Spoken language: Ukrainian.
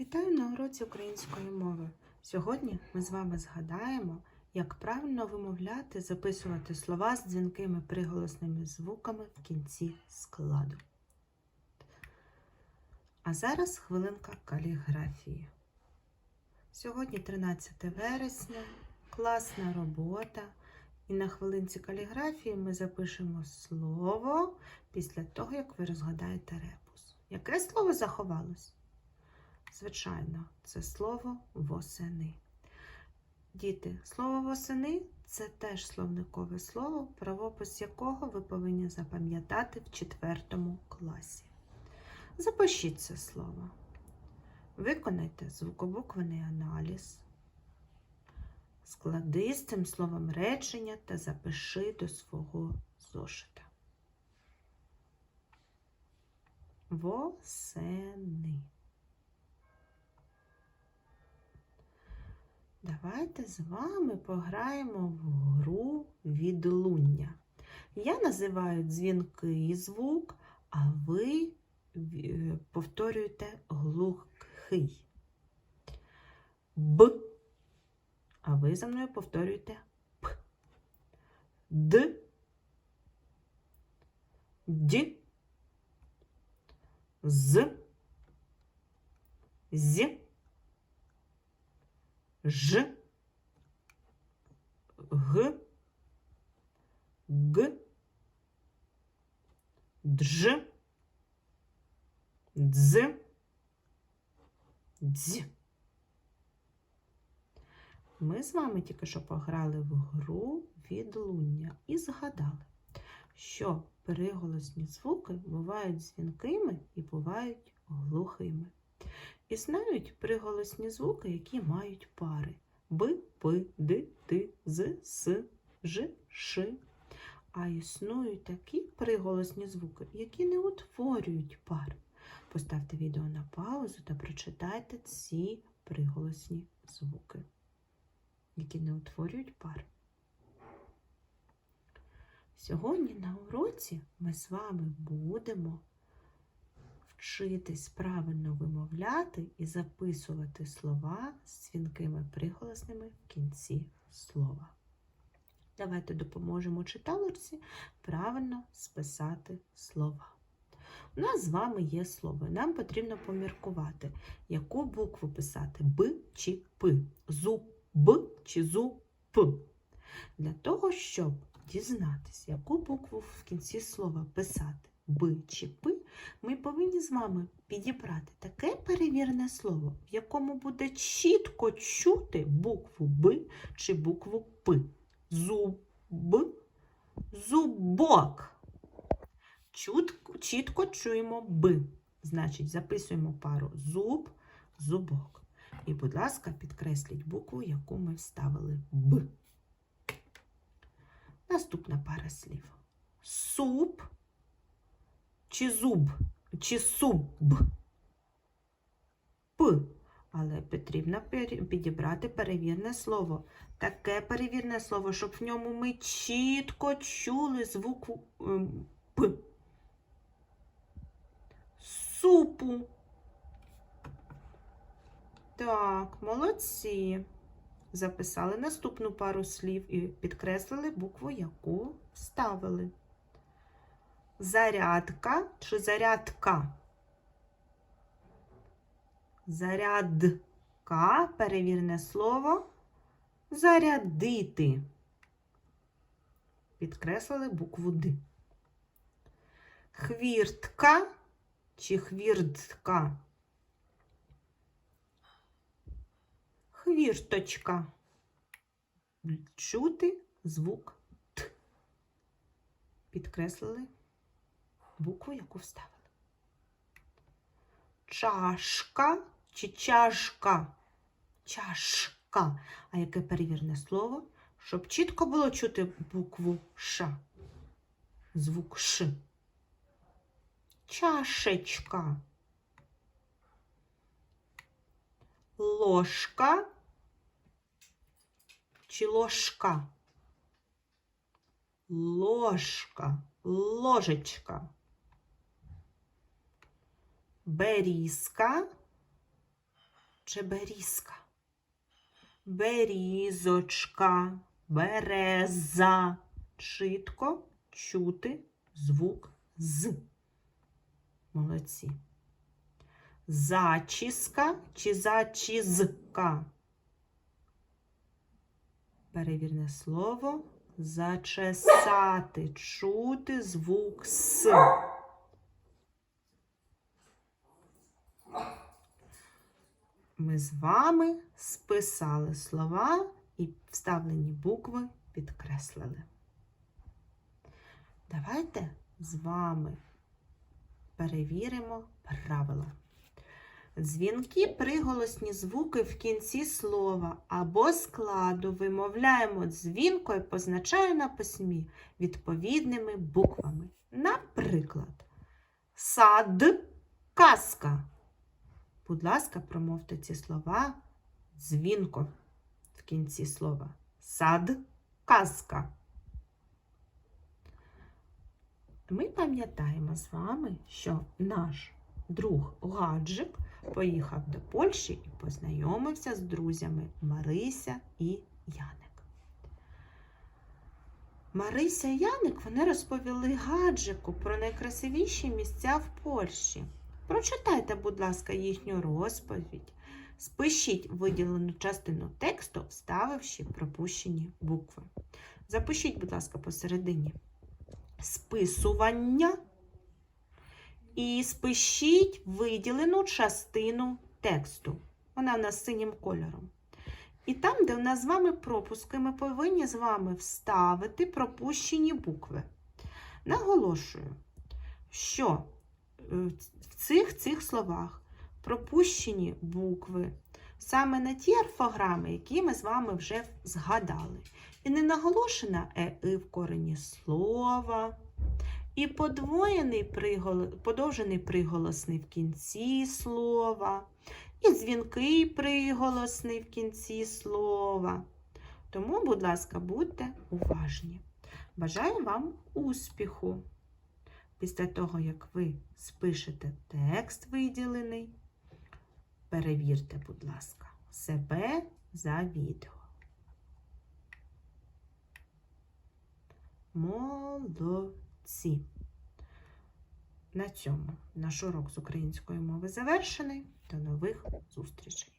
Вітаю на уроці української мови. Сьогодні ми з вами згадаємо, як правильно вимовляти, записувати слова з дзвінкими приголосними звуками в кінці складу. А зараз хвилинка каліграфії. Сьогодні 13 вересня, класна робота. І на хвилинці каліграфії ми запишемо слово після того, як ви розгадаєте репус. Яке слово заховалось? Звичайно, це слово восени. Діти, слово восени це теж словникове слово, правопис якого ви повинні запам'ятати в четвертому класі. Запишіть це слово. Виконайте звукобуквений аналіз. Склади з цим словом речення та запиши до свого зошита. Восени. Давайте з вами пограємо в гру відлуння. Я називаю дзвінкий звук, а ви е, повторюєте глухий. Б. А ви за мною повторюєте П. Д. Д. З. З. Ж, Г, Г, Дж, Дз, Дз. Ми з вами тільки що пограли в гру відлуння і згадали, що приголосні звуки бувають дзвінкими і бувають глухими. Існують приголосні звуки, які мають пари б, п, д, т, з, с, ж, ш. А існують такі приголосні звуки, які не утворюють пар. Поставте відео на паузу та прочитайте ці приголосні звуки, які не утворюють пар. Сьогодні на уроці ми з вами будемо вчитись правильно вимовляти і записувати слова з дзвінкими приголосними в кінці слова. Давайте допоможемо читалочці правильно списати слова. У нас з вами є слово. Нам потрібно поміркувати, яку букву писати Б чи П, зуб чи зуб. Для того, щоб дізнатися, яку букву в кінці слова писати Б чи П, ми повинні з вами підібрати таке перевірне слово, в якому буде чітко чути букву Б чи букву П. Зуб, зубок. Чутко, чітко чуємо Б. Значить, записуємо пару зуб, зубок. І, будь ласка, підкресліть букву, яку ми вставили Б. Наступна пара слів. Суп чи зуб, чи суб. П. Але потрібно підібрати перевірне слово. Таке перевірне слово, щоб в ньому ми чітко чули звук ем, П. Супу. Так, молодці. Записали наступну пару слів і підкреслили букву, яку вставили. Зарядка чи зарядка? Зарядка, перевірне слово. Зарядити. Підкреслили букву Д. Хвіртка чи хвіртка? Хвірточка. Чути звук Т. Підкреслили букву, яку вставили. Чашка чи чашка? Чашка. А яке перевірне слово? Щоб чітко було чути букву Ш. Звук Ш. Чашечка. Ложка чи ложка? Ложка, ложечка берізка чеберізка. Берізочка, береза. Чітко чути звук з. Молодці. Зачіска чи зачізка. Перевірне слово зачесати, чути звук с. Ми з вами списали слова і вставлені букви підкреслили. Давайте з вами перевіримо правила. Дзвінки приголосні звуки в кінці слова або складу вимовляємо дзвінко і позначаємо на письмі відповідними буквами. Наприклад, сад, казка. Будь ласка, промовте ці слова дзвінко в кінці слова. Сад, казка. Ми пам'ятаємо з вами, що наш друг Гаджик поїхав до Польщі і познайомився з друзями Марися і Яник. Марися і Яник вони розповіли Гаджику про найкрасивіші місця в Польщі. Прочитайте, будь ласка, їхню розповідь. Спишіть виділену частину тексту, вставивши пропущені букви. Запишіть, будь ласка, посередині списування і спишіть виділену частину тексту. Вона в нас синім кольором. І там, де у нас з вами пропуски, ми повинні з вами вставити пропущені букви. Наголошую, що в цих цих словах пропущені букви саме на ті орфограми, які ми з вами вже згадали. І не наголошена е в корені слова, і подвоєний пригол... подовжений приголосний в кінці слова, і дзвінкий приголосний в кінці слова. Тому, будь ласка, будьте уважні. Бажаю вам успіху! Після того, як ви спишете текст виділений, перевірте, будь ласка, себе за відео. Молодці! На цьому наш урок з української мови завершений. До нових зустрічей!